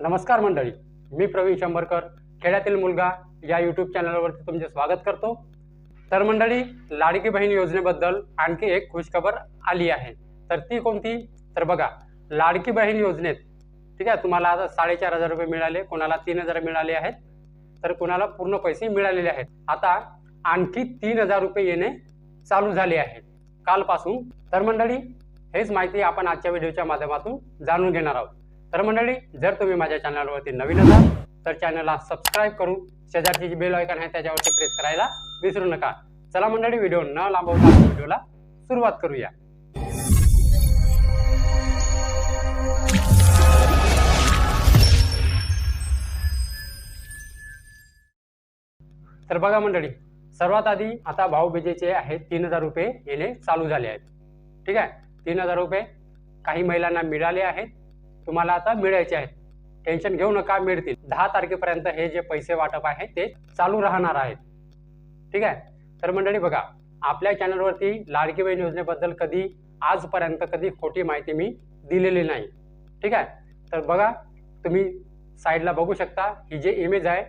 नमस्कार मंडळी मी प्रवीण शंभरकर खेड्यातील मुलगा या यूट्यूब चॅनलवरती तुमचे स्वागत करतो. तर मंडळी लाडकी बहीण योजनेबद्दल आणखी एक खुशखबर आली आहे. तर ती कोणती? तर बघा लाडकी बहीण योजनेत ठीक आहे तुम्हाला आता साडेचार हजार रुपये मिळाले कोणाला तीन हजार मिळाले आहेत तर कोणाला पूर्ण पैसे मिळालेले आहेत. आता आणखी तीन हजार रुपये येणे चालू झाले आहे कालपासून. तर मंडळी हेच माहिती आपण आजच्या व्हिडिओच्या माध्यमातून जाणून घेणार आहोत. तर मंडळी जर तुम्ही माझ्या चॅनलवरती नवीन असाल तर चॅनलला सबस्क्राईब करून शेजारची जी बेल आयकॉन आहे त्याच्यावरती प्रेस करायला विसरू नका. चला मंडळी व्हिडिओ न लांबवता व्हिडिओला सुरुवात करूया. तर बघा मंडळी सर्वात आधी आता भाऊबीजेचे आहेत तीन हजार रुपये येणे चालू झाले आहेत. ठीक आहे? तीन हजार रुपये काही महिलांना मिळाले आहेत तुम्हाला आता मिळायचे आहेत. टेन्शन घेऊ नका मिळतील. दहा तारखेपर्यंत हे जे पैसे वाटप आहे ते चालू राहणार आहेत. ठीक आहे? तर मंडळी बघा आपल्या चॅनलवरती लाडकी बहीण योजनेबद्दल कधी आजपर्यंत कधी खोटी माहिती मी दिलेली नाही. ठीक आहे? तर बघा तुम्ही साईडला बघू शकता ही जे इमेज आहे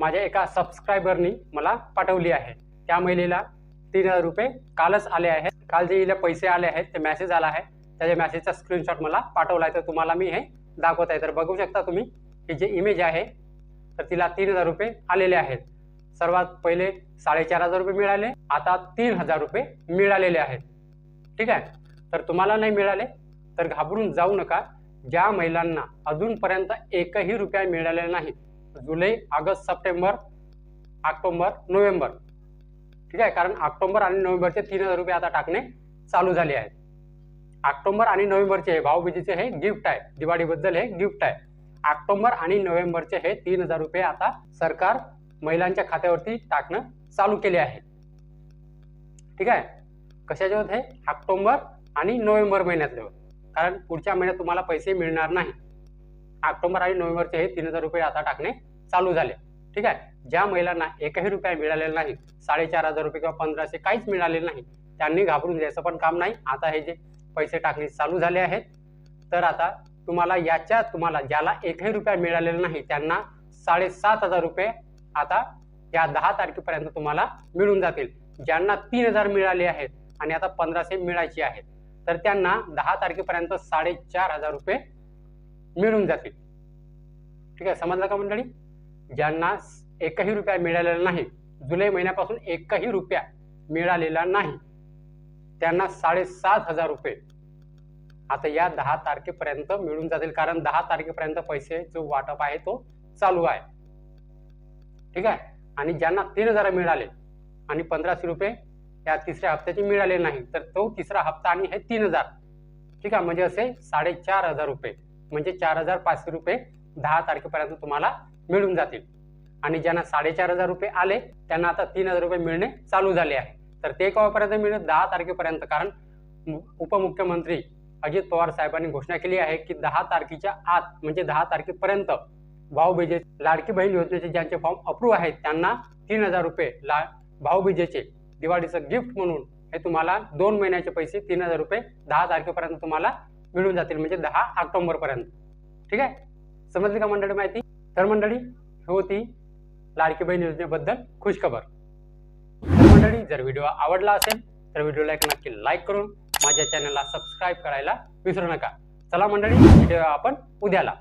माझ्या एका सबस्क्रायबरनी मला पाठवली आहे. त्या महिलेला तीन हजार रुपये कालच आले आहेत. काल जे हिला पैसे आले आहेत ते मॅसेज आला आहे. त्याच्या मॅसेजचा स्क्रीनशॉट मला पाठवला आहे तर तुम्हाला मी हे दाखवत आहे. तर बघू शकता तुम्ही ही जे इमेज आहे तर तिला तीन हजार रुपये आलेले आहेत. सर्वात पहिले साडेचार हजार रुपये मिळाले आता तीन हजार रुपये मिळालेले आहेत. ठीक आहे? तर तुम्हाला नाही मिळाले तर घाबरून जाऊ नका. ज्या महिलांना अजूनपर्यंत एकही रुपया मिळालेला नाही जुलै ऑगस्ट सप्टेंबर ऑक्टोंबर नोव्हेंबर. ठीक आहे? कारण ऑक्टोंबर आणि नोव्हेंबरचे तीन हजार रुपये आता टाकणे चालू झाले आहेत. ऑक्टोबर आणि नोव्हेंबरचे हे भाऊबीजेचे हे गिफ्ट आहे. दिवाळीबद्दल हे गिफ्ट आहे. ऑक्टोबर आणि नोव्हेंबरचे हे तीन हजार रुपये आता सरकार महिलांच्या खात्यावरती टाकणं चालू केले आहे. ठीक आहे? कशाचे होत हे ऑक्टोबर आणि नोव्हेंबर महिन्यातले. होत कारण पुढच्या महिन्यात तुम्हाला पैसे मिळणार नाही. ऑक्टोबर आणि नोव्हेंबरचे हे तीन हजार रुपये आता टाकणे चालू झाले. ठीक आहे? ज्या महिलांना एकही रुपया मिळालेला नाही साडेचार हजार रुपये किंवा पंधराशे काहीच मिळालेले नाही त्यांनी घाबरून जायचं पण काम नाही. आता हे जे पैसे टाकणे चालू झाले आहेत. तर आता तुम्हाला याच्या तुम्हाला ज्याला एकही रुपया मिळालेला नाही त्यांना साडेसात हजार रुपये आता या दहा तारखेपर्यंत तुम्हाला मिळून जातील. ज्यांना तीन हजार मिळाले आहेत आणि आता पंधराशे मिळायची आहेत तर त्यांना दहा तारखेपर्यंत साडेचार हजार रुपये मिळून जातील. ठीक आहे समजलं का मंडळी? ज्यांना एकही रुपया मिळालेला नाही जुलै महिन्यापासून एकही रुपया मिळालेला नाही त्यांना साडेसात हजार रुपये. आता या दहा तारखेपर्यंत मिळून जातील कारण दहा तारखेपर्यंत पैसे जो वाटप आहे तो चालू आहे. ठीक आहे? आणि ज्यांना तीन हजार मिळाले आणि पंधराशे रुपये या तिसऱ्या हप्त्याचे मिळाले नाही तर तो तिसरा हप्ता आणि हे तीन हजार. ठीक आहे? म्हणजे असे साडेचार हजार रुपये. म्हणजे चार हजार पाचशे रुपये दहा तारखेपर्यंत तुम्हाला मिळून जातील. आणि ज्यांना साडेचार हजार रुपये आले त्यांना आता तीन हजार रुपये मिळणे चालू झाले आहे. तर ते केव्हापर्यंत मिळेल? दहा तारखेपर्यंत. कारण उपमुख्यमंत्री अजित पवार साहेबांनी घोषणा केली आहे की दहा तारखेच्या आत म्हणजे दहा तारखेपर्यंत भाऊबीजे लाडकी बहीण योजनेचे ज्यांचे फॉर्म अप्रूव्ह आहेत त्यांना तीन हजार रुपये ला भाऊबीजेचे दिवाळीचं गिफ्ट म्हणून हे तुम्हाला दोन महिन्याचे पैसे तीन हजार रुपये दहा तारखेपर्यंत तुम्हाला मिळून जातील म्हणजे दहा ऑक्टोबरपर्यंत. ठीक आहे? समजली का मंडळी माहिती? तर मंडळी होती लाडकी बहीण योजनेबद्दल खुशखबर. मंडळी जर व्हिडिओ आवडला असेल तर व्हिडिओला एक नक्की लाईक करून माझ्या चॅनलला सबस्क्राईब करायला विसरू नका. चला मंडळी व्हिडिओ आपण उद्याला.